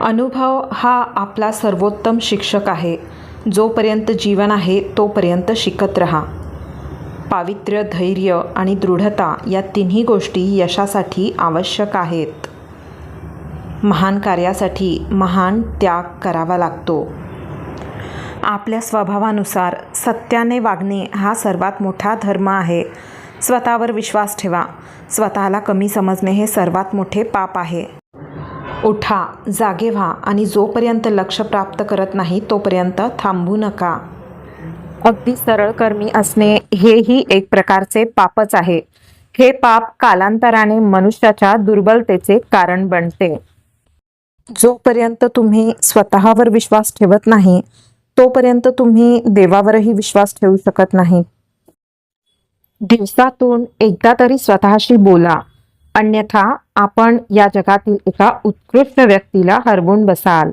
अनुभव हा आपला सर्वोत्तम शिक्षक आहे. जोपर्यंत जीवन आहे तोपर्यंत शिकत रहा. पावित्र्य धैर्य आणि दृढता या तिन्ही गोष्टी यशासाठी आवश्यक आहेत. महान कार्यासाठी महान त्याग करावा लागतो. आपल्या स्वभावानुसार सत्याने वागणे हा सर्वात मोठा धर्म आहे. स्वतःवर विश्वास ठेवा. स्वतःला कमी समजणे हे सर्वात मोठे पाप आहे. उठा जागे व्हा आणि जोपर्यंत लक्ष प्राप्त करत नाही तोपर्यंत थांबू नका. अगदी सरळकर्मी असणे हेही एक प्रकारचे पापच आहे. हे पाप कालांतराने मनुष्याच्या दुर्बलतेचे कारण बनते. जोपर्यंत तुम्ही स्वतःवर विश्वास ठेवत नाही तोपर्यंत तुम्ही देवावरही विश्वास ठेवू शकत नाही. दिवसातून एकदा तरी स्वतःशी बोला. अन्यथा आपण या जगातील एका उत्कृष्ट व्यक्तीला हरवून बसाल.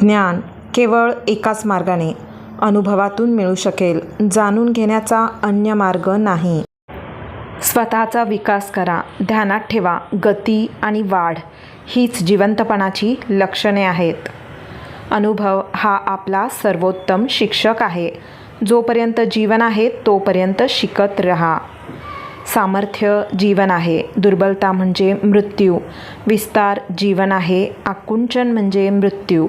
ज्ञान केवळ एकाच मार्गाने अनुभवातून मिळू शकेल जाणून घेण्याचा अन्य मार्ग नाही. स्वतःचा विकास करा ध्यानात ठेवा गती आणि वाढ हीच जिवंतपणाची लक्षणे आहेत. अनुभव हा आपला सर्वोत्तम शिक्षक आहे. जोपर्यंत जीवन आहे तोपर्यंत शिकत रहा. सामर्थ्य जीवन आहे. दुर्बलता म्हणजे मृत्यू. विस्तार जीवन आहे. आकुंचन म्हणजे मृत्यू.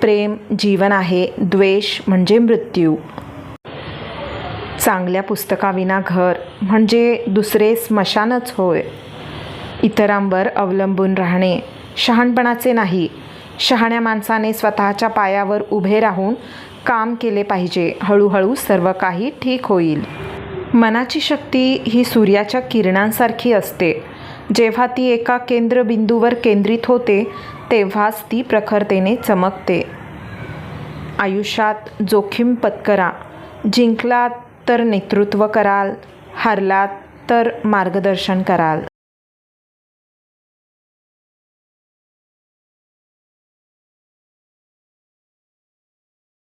प्रेम जीवन आहे. द्वेष म्हणजे मृत्यू. चांगल्या पुस्तकाविना घर म्हणजे दुसरे स्मशानच होय. इतरांवर अवलंबून राहणे शहाणपणाचे नाही. शहाण्या माणसाने स्वतःच्या पायावर उभे राहून काम केले पाहिजे. हळूहळू सर्व काही ठीक होईल. मनाची शक्ती ही सूर्याच्या किरणांसारखी असते. जेव्हा ती एका केंद्रबिंदूवर केंद्रित होते तेव्हाच ती प्रखरतेने चमकते. आयुष्यात जोखीम पत्करा. जिंकलात तर नेतृत्व कराल हरलात तर मार्गदर्शन कराल.